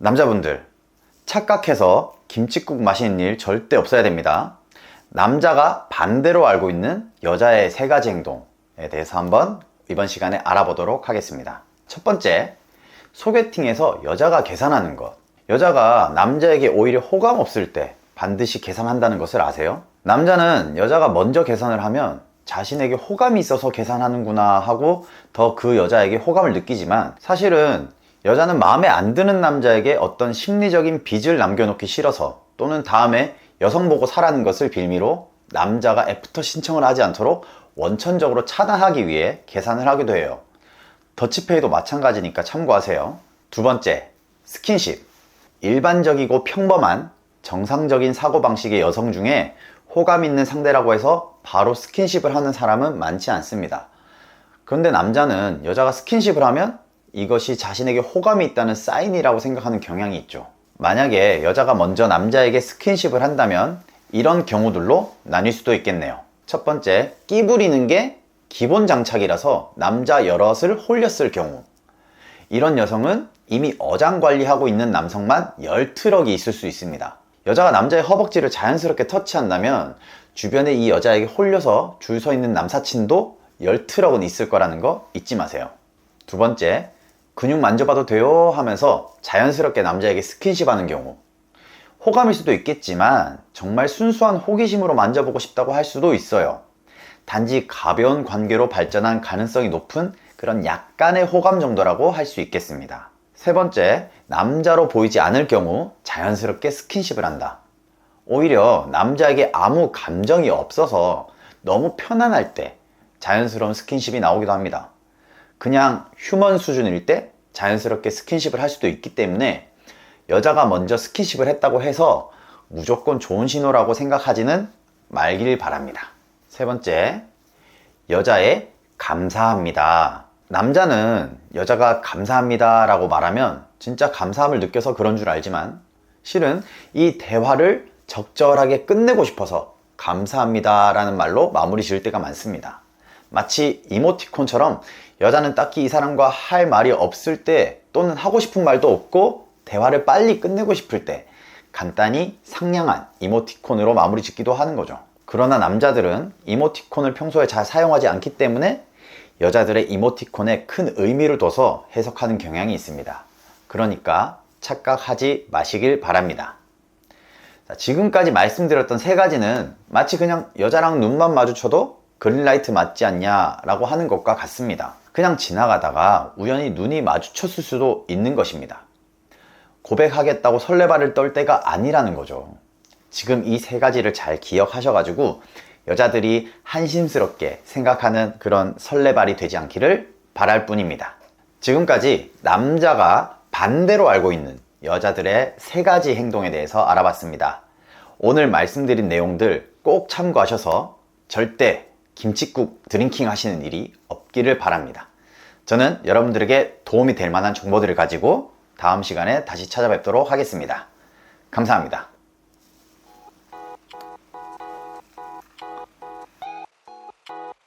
남자분들, 착각해서 김치국 마시는 일 절대 없어야 됩니다. 남자가 반대로 알고 있는 여자의 세 가지 행동에 대해서 한번 이번 시간에 알아보도록 하겠습니다. 첫 번째, 소개팅에서 여자가 계산하는 것. 여자가 남자에게 오히려 호감 없을 때 반드시 계산한다는 것을 아세요? 남자는 여자가 먼저 계산을 하면 자신에게 호감이 있어서 계산하는구나 하고 더 그 여자에게 호감을 느끼지만 사실은 여자는 마음에 안 드는 남자에게 어떤 심리적인 빚을 남겨놓기 싫어서 또는 다음에 여성 보고 사라는 것을 빌미로 남자가 애프터 신청을 하지 않도록 원천적으로 차단하기 위해 계산을 하기도 해요. 더치페이도 마찬가지니까 참고하세요. 두 번째, 스킨십. 일반적이고 평범한 정상적인 사고방식의 여성 중에 호감 있는 상대라고 해서 바로 스킨십을 하는 사람은 많지 않습니다. 그런데 남자는 여자가 스킨십을 하면 이것이 자신에게 호감이 있다는 사인이라고 생각하는 경향이 있죠. 만약에 여자가 먼저 남자에게 스킨십을 한다면 이런 경우들로 나뉠 수도 있겠네요. 첫 번째, 끼 부리는 게 기본 장착이라서 남자 여럿을 홀렸을 경우. 이런 여성은 이미 어장 관리하고 있는 남성만 열 트럭이 있을 수 있습니다. 여자가 남자의 허벅지를 자연스럽게 터치한다면 주변에 이 여자에게 홀려서 줄 서 있는 남사친도 열 트럭은 있을 거라는 거 잊지 마세요. 두 번째, 근육 만져봐도 돼요 하면서 자연스럽게 남자에게 스킨십 하는 경우. 호감일 수도 있겠지만 정말 순수한 호기심으로 만져보고 싶다고 할 수도 있어요. 단지 가벼운 관계로 발전한 가능성이 높은 그런 약간의 호감 정도라고 할 수 있겠습니다. 세 번째, 남자로 보이지 않을 경우 자연스럽게 스킨십을 한다. 오히려 남자에게 아무 감정이 없어서 너무 편안할 때 자연스러운 스킨십이 나오기도 합니다. 그냥 휴먼 수준일 때 자연스럽게 스킨십을 할 수도 있기 때문에 여자가 먼저 스킨십을 했다고 해서 무조건 좋은 신호라고 생각하지는 말길 바랍니다. 세 번째, 여자의 감사합니다. 남자는 여자가 감사합니다 라고 말하면 진짜 감사함을 느껴서 그런 줄 알지만 실은 이 대화를 적절하게 끝내고 싶어서 감사합니다 라는 말로 마무리 지을 때가 많습니다. 마치 이모티콘처럼 여자는 딱히 이 사람과 할 말이 없을 때 또는 하고 싶은 말도 없고 대화를 빨리 끝내고 싶을 때 간단히 상냥한 이모티콘으로 마무리 짓기도 하는 거죠. 그러나 남자들은 이모티콘을 평소에 잘 사용하지 않기 때문에 여자들의 이모티콘에 큰 의미를 둬서 해석하는 경향이 있습니다. 그러니까 착각하지 마시길 바랍니다. 자, 지금까지 말씀드렸던 세 가지는 마치 그냥 여자랑 눈만 마주쳐도 그린라이트 맞지 않냐 라고 하는 것과 같습니다. 그냥 지나가다가 우연히 눈이 마주쳤을 수도 있는 것입니다. 고백하겠다고 설레발을 떨 때가 아니라는 거죠. 지금 이 세 가지를 잘 기억하셔가지고 여자들이 한심스럽게 생각하는 그런 설레발이 되지 않기를 바랄 뿐입니다. 지금까지 남자가 반대로 알고 있는 여자들의 세 가지 행동에 대해서 알아봤습니다. 오늘 말씀드린 내용들 꼭 참고하셔서 절대 김치국 드링킹 하시는 일이 없기를 바랍니다. 저는 여러분들에게 도움이 될 만한 정보들을 가지고 다음 시간에 다시 찾아뵙도록 하겠습니다. 감사합니다.